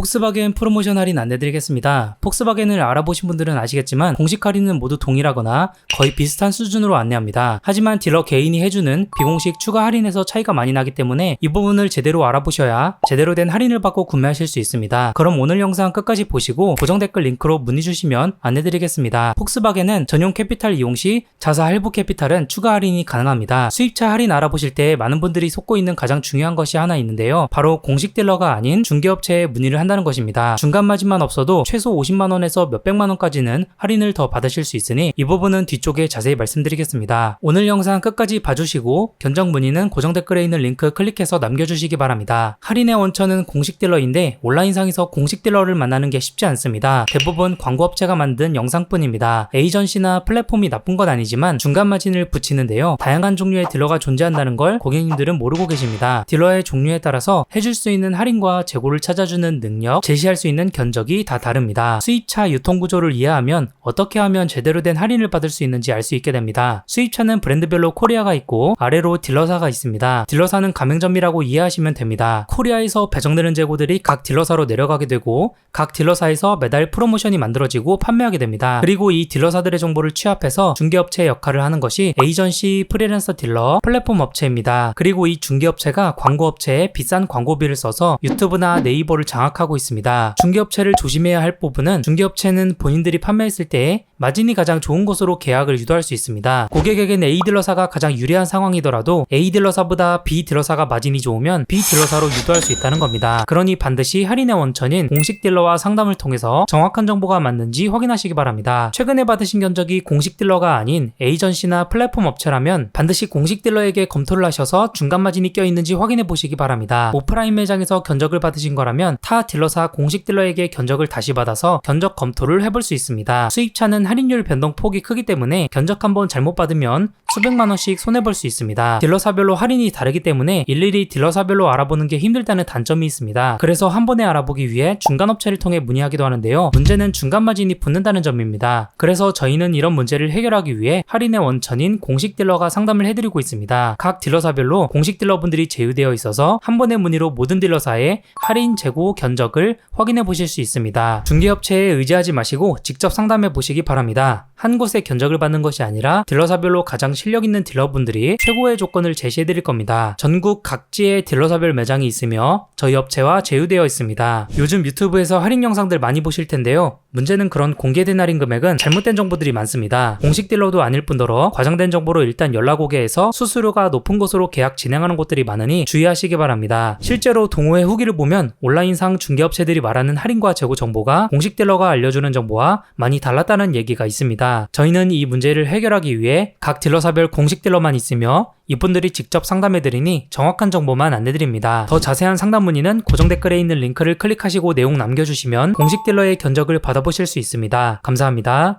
폭스바겐 프로모션 할인 안내드리겠습니다. 폭스바겐을 알아보신 분들은 아시겠지만 공식 할인은 모두 동일하거나 거의 비슷한 수준으로 안내합니다. 하지만 딜러 개인이 해주는 비공식 추가 할인에서 차이가 많이 나기 때문에 이 부분을 제대로 알아보셔야 제대로 된 할인을 받고 구매하실 수 있습니다. 그럼 오늘 영상 끝까지 보시고 고정 댓글 링크로 문의 주시면 안내드리겠습니다. 폭스바겐은 전용 캐피탈 이용 시 자사 할부 캐피탈은 추가 할인이 가능합니다. 수입차 할인 알아보실 때 많은 분들이 속고 있는 가장 중요한 것이 하나 있는데요. 바로 공식 딜러가 아닌 중개업체에 문의를 한다 는 것입니다. 중간 마진만 없어도 최소 50만 원에서 몇백만 원까지는 할인을 더 받으실 수 있으니 이 부분은 뒤쪽에 자세히 말씀드리겠습니다. 오늘 영상 끝까지 봐주시고 견적 문의는 고정 댓글에 있는 링크 클릭해서 남겨주시기 바랍니다. 할인의 원천은 공식 딜러인데 온라인상에서 공식 딜러를 만나는 게 쉽지 않습니다. 대부분 광고업체가 만든 영상뿐입니다. 에이전시나 플랫폼이 나쁜 건 아니지만 중간 마진을 붙이는데요. 다양한 종류의 딜러가 존재한다는 걸 고객님들은 모르고 계십니다. 딜러의 종류에 따라서 해줄 수 있는 할인과 재고를 찾아주는 능력, 제시할 수 있는 견적이 다 다릅니다. 수입차 유통 구조를 이해하면 어떻게 하면 제대로 된 할인을 받을 수 있는지 알 수 있게 됩니다. 수입차는 브랜드별로 코리아가 있고 아래로 딜러사가 있습니다. 딜러사는 가맹점이라고 이해하시면 됩니다. 코리아에서 배정되는 재고들이 각 딜러사로 내려가게 되고 각 딜러사에서 매달 프로모션이 만들어지고 판매하게 됩니다. 그리고 이 딜러사들의 정보를 취합해서 중개업체의 역할을 하는 것이 에이전시, 프리랜서 딜러, 플랫폼 업체입니다. 그리고 이 중개업체가 광고업체에 비싼 광고비를 써서 유튜브나 네이버를 장악하고 있습니다. 중개업체를 조심해야 할 부분은 중개업체는 본인들이 판매했을 때 마진이 가장 좋은 곳으로 계약을 유도할 수 있습니다. 고객에겐 A 딜러사가 가장 유리한 상황이더라도 A 딜러사보다 B 딜러사가 마진이 좋으면 B 딜러사로 유도할 수 있다는 겁니다. 그러니 반드시 할인의 원천인 공식 딜러와 상담을 통해서 정확한 정보가 맞는지 확인하시기 바랍니다. 최근에 받으신 견적이 공식 딜러가 아닌 에이전시나 플랫폼 업체라면 반드시 공식 딜러에게 검토를 하셔서 중간 마진이 껴 있는지 확인해 보시기 바랍니다. 오프라인 매장에서 견적을 받으신 거라면 타 딜러 사 공식 딜러에게 견적을 다시 받아서 견적 검토를 해볼 수 있습니다. 수입차는 할인율 변동 폭이 크기 때문에 견적 한번 잘못 받으면 수백만 원씩 손해볼 수 있습니다. 딜러사별로 할인이 다르기 때문에 일일이 딜러사별로 알아보는 게 힘들다는 단점이 있습니다. 그래서 한 번에 알아보기 위해 중간 업체를 통해 문의하기도 하는데요. 문제는 중간 마진이 붙는다는 점입니다. 그래서 저희는 이런 문제를 해결하기 위해 할인의 원천인 공식 딜러가 상담을 해드리고 있습니다. 각 딜러사별로 공식 딜러분들이 제휴되어 있어서 한 번의 문의로 모든 딜러사의 할인 재고 견적을 확인해 보실 수 있습니다. 중개업체에 의지하지 마시고 직접 상담해 보시기 바랍니다. 한 곳에 견적을 받는 것이 아니라 딜러사별로 가장 실력 있는 딜러분들이 최고의 조건을 제시해 드릴 겁니다. 전국 각지에 딜러사별 매장이 있으며 저희 업체와 제휴되어 있습니다. 요즘 유튜브에서 할인 영상들 많이 보실 텐데요. 문제는 그런 공개된 할인 금액은 잘못된 정보들이 많습니다. 공식 딜러도 아닐 뿐더러 과장된 정보로 일단 연락 오게 해서 수수료가 높은 곳으로 계약 진행하는 곳들이 많으니 주의하시기 바랍니다. 실제로 동호회 후기를 보면 온라인상 중개업체들이 말하는 할인과 재고 정보가 공식 딜러가 알려주는 정보와 많이 달랐다는 얘기가 저희는 이 문제를 해결하기 위해 각 딜러사별 공식 딜러만 있으며 이분들이 직접 상담해드리니 정확한 정보만 안내드립니다. 더 자세한 상담 문의는 고정 댓글에 있는 링크를 클릭하시고 내용 남겨주시면 공식 딜러의 견적을 받아보실 수 있습니다. 감사합니다.